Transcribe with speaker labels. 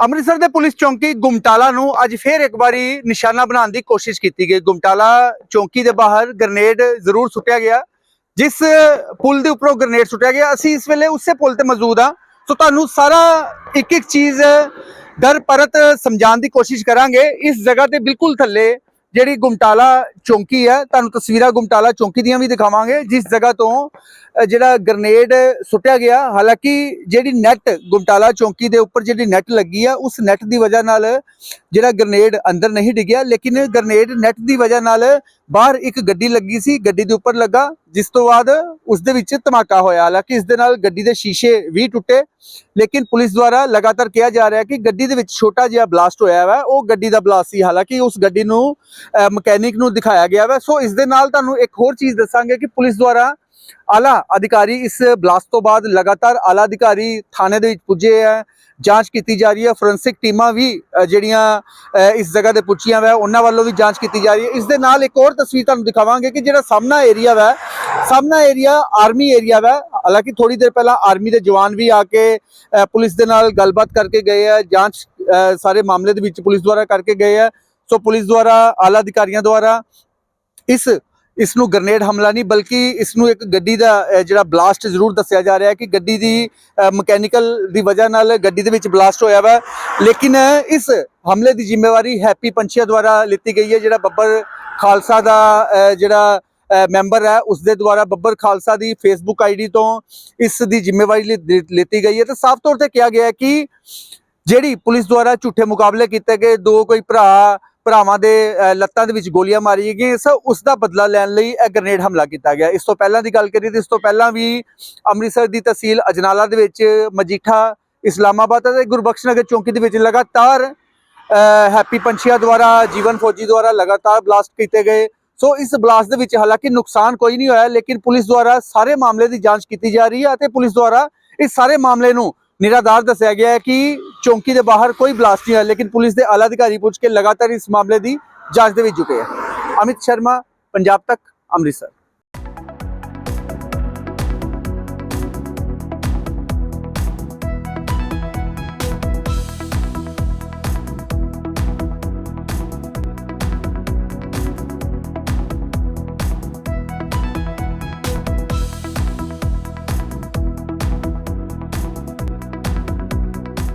Speaker 1: ਅੰਮ੍ਰਿਤਸਰ ਦੇ ਪੁਲਿਸ ਚੌਂਕੀ ਗੁਮਟਾਲਾ ਨੂੰ ਅੱਜ ਫੇਰ ਇੱਕ ਵਾਰੀ ਨਿਸ਼ਾਨਾ ਬਣਾਉਣ ਦੀ ਕੋਸ਼ਿਸ਼ ਕੀਤੀ ਗਈ। ਗੁਮਟਾਲਾ ਚੌਂਕੀ ਦੇ ਬਾਹਰ ਗ੍ਰਨੇਡ ਜ਼ਰੂਰ ਸੁੱਟਿਆ ਗਿਆ। ਜਿਸ ਪੁਲ ਦੇ ਉੱਪਰੋਂ ਗ੍ਰਨੇਡ ਸੁੱਟਿਆ ਗਿਆ, ਅਸੀਂ ਇਸ ਵੇਲੇ ਉਸੇ ਪੁਲ ਤੇ ਮੌਜੂਦ ਹਾਂ। ਸੋ ਤੁਹਾਨੂੰ ਸਾਰਾ ਇੱਕ ਇੱਕ ਚੀਜ਼ ਦਰ ਪਰਤ ਸਮਝਾਉਣ ਦੀ ਕੋਸ਼ਿਸ਼ ਕਰਾਂਗੇ। ਇਸ ਜਗ੍ਹਾ ਤੇ ਬਿਲਕੁਲ ਥੱਲੇ ਜਿਹੜੀ ਗੁਮਟਾਲਾ ਚੌਂਕੀ ਹੈ ਤੁਹਾਨੂੰ ਤਸਵੀਰਾਂ ਗੁਮਟਾਲਾ ਚੌਂਕੀ ਦੀਆਂ ਵੀ ਦਿਖਾਵਾਂਗੇ, ਜਿਸ ਜਗ੍ਹਾ ਤੋਂ ਜਿਹੜਾ ਗ੍ਰਨੇਡ ਸੁੱਟਿਆ ਗਿਆ। ਹਾਲਾਂਕਿ ਜਿਹੜੀ ਨੈਟ ਗੁਮਟਾਲਾ ਚੌਂਕੀ ਦੇ ਉੱਪਰ ਜਿਹੜੀ ਨੈਟ ਲੱਗੀ ਆ, ਉਸ ਨੈਟ ਦੀ ਵਜ੍ਹਾ ਨਾਲ ਜਿਹੜਾ ਗ੍ਰਨੇਡ ਅੰਦਰ ਨਹੀਂ ਡਿੱਗਿਆ, ਲੇਕਿਨ ਗ੍ਰਨੇਡ ਨੈਟ ਦੀ ਵਜ੍ਹਾ ਨਾਲ ਬਾਹਰ ਇੱਕ ਗੱਡੀ ਲੱਗੀ ਸੀ, ਗੱਡੀ ਦੇ ਉੱਪਰ ਲੱਗਾ, ਜਿਸ ਤੋਂ ਬਾਅਦ ਉਸ ਦੇ ਵਿੱਚ ਧਮਾਕਾ ਹੋਇਆ। ਹਾਲਾਂਕਿ ਇਸ ਦੇ ਨਾਲ ਗੱਡੀ ਦੇ ਸ਼ੀਸ਼ੇ ਵੀ ਟੁੱਟੇ, ਲੇਕਿਨ ਪੁਲਿਸ ਦੁਆਰਾ ਲਗਾਤਾਰ ਕਿਹਾ ਜਾ ਰਿਹਾ ਕਿ ਗੱਡੀ ਦੇ ਵਿੱਚ ਛੋਟਾ ਜਿਹਾ ਬਲਾਸਟ ਹੋਇਆ ਹੈ ਉਹ ਗੱਡੀ ਦਾ ਬਲਾਸਟ ਸੀ। ਹਾਲਾਂਕਿ ਉਸ ਗੱਡੀ ਨੂੰ ਮਕੈਨਿਕ ਨੂੰ ਦਿਖਾਇਆ ਗਿਆ ਵਾ। ਸੋ ਇਸ ਦੇ ਨਾਲ ਤੁਹਾਨੂੰ ਇੱਕ ਹੋਰ ਚੀਜ਼ ਦੱਸਾਂਗੇ ਕਿ ਪੁਲਿਸ ਦੁਆਰਾ ਆਲਾ ਅਧਿਕਾਰੀ ਇਸ ਬਲਾਸਟ ਤੋਂ ਬਾਅਦ ਲਗਾਤਾਰ ਆਲਾ ਅਧਿਕਾਰੀ ਥਾਣੇ ਦੇ ਵਿੱਚ ਪੁੱਜੇ ਹੈ ਜਾਂਚ ਕੀਤੀ ਜਾ ਰਹੀ ਹੈ ਫੋਰੈਂਸਿਕ ਟੀਮਾਂ ਵੀ ਜਿਹੜੀਆਂ ਇਸ ਜਗ੍ਹਾ ਤੇ ਪੁੱਜੀਆਂ ਵਾ, ਉਹਨਾਂ ਵੱਲੋਂ ਵੀ ਜਾਂਚ ਕੀਤੀ ਜਾ ਰਹੀ ਹੈ। ਇਸ ਦੇ ਨਾਲ ਇੱਕ ਹੋਰ ਤਸਵੀਰ ਤੁਹਾਨੂੰ ਦਿਖਾਵਾਂਗੇ ਕਿ ਜਿਹੜਾ ਸਾਹਮਣਾ ਏਰੀਆ ਵਾ, ਸਾਹਮਣਾ ਏਰੀਆ ਆਰਮੀ ਏਰੀਆ ਵਾ। ਹਾਲਾਂਕਿ ਥੋੜੀ ਦੇਰ ਪਹਿਲਾਂ ਆਰਮੀ ਦੇ ਜਵਾਨ ਵੀ ਆ ਕੇ ਪੁਲਿਸ ਦੇ ਨਾਲ ਗੱਲਬਾਤ ਕਰਕੇ ਗਏ ਆ, ਜਾਂਚ ਸਾਰੇ ਮਾਮਲੇ ਦੇ ਵਿੱਚ ਪੁਲਿਸ ਦੁਆਰਾ ਕਰਕੇ ਗਏ ਆ। ਸੋ ਪੁਲਿਸ ਦੁਆਰਾ, ਆਲਾ ਅਧਿਕਾਰੀਆਂ ਦੁਆਰਾ ਇਸ ਇਸ ਨੂੰ ਗ੍ਰਨੇਡ ਹਮਲਾ ਨਹੀਂ, ਬਲਕਿ ਇਸ ਨੂੰ ਇੱਕ ਗੱਡੀ ਦਾ ਜਿਹੜਾ ਬਲਾਸਟ ਜ਼ਰੂਰ ਦੱਸਿਆ ਜਾ ਰਿਹਾ ਹੈ ਕਿ ਗੱਡੀ ਦੀ ਮਕੈਨੀਕਲ ਦੀ ਵਜ੍ਹਾ ਨਾਲ ਗੱਡੀ ਦੇ ਵਿੱਚ ਬਲਾਸਟ ਹੋਇਆ ਵਾ। ਲੇਕਿਨ ਇਸ ਹਮਲੇ ਦੀ ਜ਼ਿੰਮੇਵਾਰੀ ਹੈਪੀ ਪੰਛੀਆ ਦੁਆਰਾ ਲਿੱਤੀ ਗਈ ਹੈ, ਜਿਹੜਾ ਬੱਬਰ ਖਾਲਸਾ ਦਾ ਜਿਹੜਾ ਮੈਂਬਰ ਹੈ, ਉਸ ਦੇ ਦੁਆਰਾ ਬੱਬਰ ਖਾਲਸਾ ਦੀ ਫੇਸਬੁੱਕ ਆਈਡੀ ਤੋਂ ਇਸ ਦੀ ਜ਼ਿੰਮੇਵਾਰੀ ਲਿ- ਲਿੱਤੀ ਗਈ ਹੈ। ਤੇ ਸਾਫ਼ ਤੌਰ ਤੇ ਕਿਹਾ ਗਿਆ ਹੈ ਕਿ ਜਿਹੜੀ ਪੁਲਿਸ ਦੁਆਰਾ ਝੂਠੇ ਮੁਕਾਬਲੇ ਕੀਤੇ ਗਏ, ਦੋ ਕੋਈ ਭਰਾ ਭਰਾਵਾਂ ਦੇ ਲੱਤਾਂ ਦੇ ਵਿੱਚ ਗੋਲੀਆਂ ਮਾਰੀਆਂ ਗਈਆਂ। ਇਸ ਉਸ ਦਾ ਬਦਲਾ ਲੈਣ ਲਈ ਇਹ ਗ੍ਰਨੇਡ ਹਮਲਾ ਕੀਤਾ ਗਿਆ। ਇਸ ਤੋਂ ਪਹਿਲਾਂ ਦੀ ਗੱਲ ਕਰੀਏ ਇਸ ਤੋਂ ਪਹਿਲਾਂ ਵੀ ਅੰਮ੍ਰਿਤਸਰ ਦੀ ਤਹਿਸੀਲ ਅਜਨਾਲਾ ਦੇ ਵਿੱਚ ਮਜੀਠਾ ਇਸਲਾਮਾਬਾਦ ਅਤੇ ਗੁਰਬਖਸ਼ ਨਗਰ ਚੌਂਕੀ ਦੇ ਵਿੱਚ ਲਗਾਤਾਰ ਅ, ਹੈਪੀ ਪੰਛੀਆ ਦੁਆਰਾ ਜੀਵਨ ਫੌਜੀ ਦੁਆਰਾ ਲਗਾਤਾਰ ਬਲਾਸਟ ਕੀਤੇ ਗਏ। ਸੋ ਇਸ ਬਲਾਸਟ ਦੇ ਵਿੱਚ ਹਾਲਾਂਕਿ ਨੁਕਸਾਨ ਕੋਈ ਨਹੀਂ ਹੋਇਆ ਲੇਕਿਨ ਪੁਲਿਸ ਦੁਆਰਾ ਸਾਰੇ ਮਾਮਲੇ ਦੀ ਜਾਂਚ ਕੀਤੀ ਜਾ ਰਹੀ ਹੈ ਅਤੇ ਪੁਲਿਸ ਦੁਆਰਾ ਇਸ ਸਾਰੇ ਮਾਮਲੇ ਨੂੰ ਨਿਰਾਧਾਰ ਦੱਸਿਆ ਗਿਆ ਹੈ ਕਿ ਚੌਂਕੀ ਦੇ ਬਾਹਰ ਕੋਈ ਬਲਾਸਟ ਨਹੀਂ ਹੋਇਆ, ਲੇਕਿਨ ਪੁਲਿਸ ਦੇ ਆਲਾ ਅਧਿਕਾਰੀ ਪੁੱਛ ਕੇ ਲਗਾਤਾਰ ਇਸ ਮਾਮਲੇ ਦੀ ਜਾਂਚ ਦੇ ਵਿੱਚ ਜੁਟੇ ਹੈ। ਅਮਿਤ ਸ਼ਰਮਾ, ਪੰਜਾਬ ਤੱਕ, ਅੰਮ੍ਰਿਤਸਰ।